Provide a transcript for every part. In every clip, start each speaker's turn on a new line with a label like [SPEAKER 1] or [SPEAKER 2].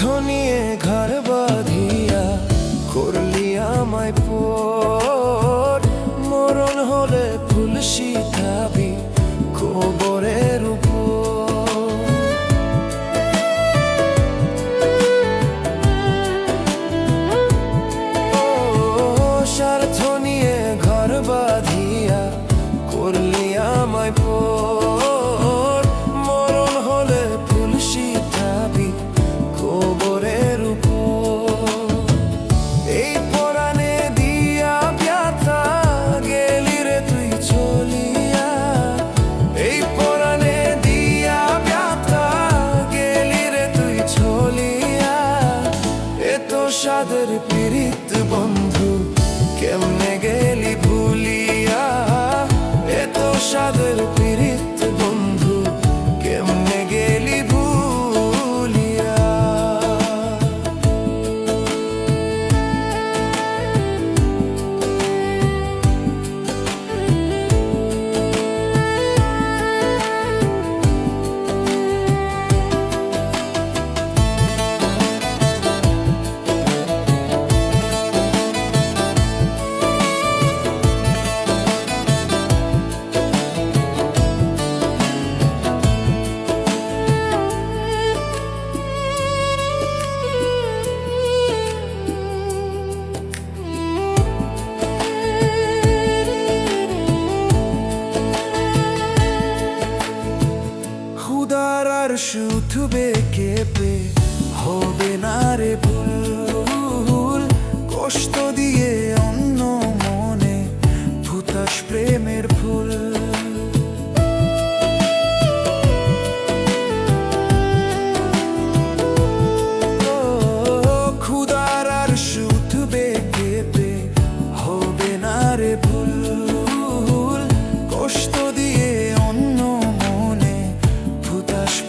[SPEAKER 1] নিয়ে ঘর বাঁধিয়া করলি আমায় পর এত সাদের খুদার আর শুধবে কেঁপে? হবে না রে ভুল কষ্ট দিয়ে অন্য মনে। ভূতাস প্রেমের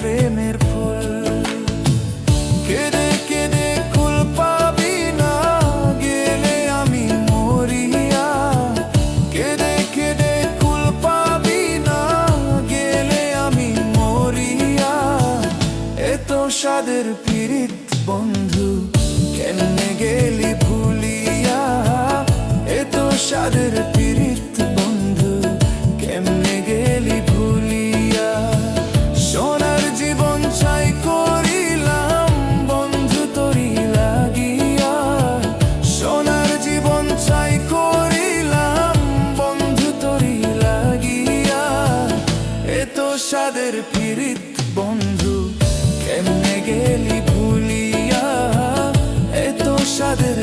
[SPEAKER 1] প্রেমের ফুল। কেঁদে কেঁদে কুল পাবি না, গেলে আমি মরিয়া। কেঁদে কেঁদে কুল পাবি না, গেলে আমি মরিয়া। এত সাদের পীড়িত বন্ধু, কেমনে গেলি ভুলিয়া? এত সাদের পীড়িত মনের পিরিত বন্ধু কেমনে গেলি ভুলিয়া? এত সাদের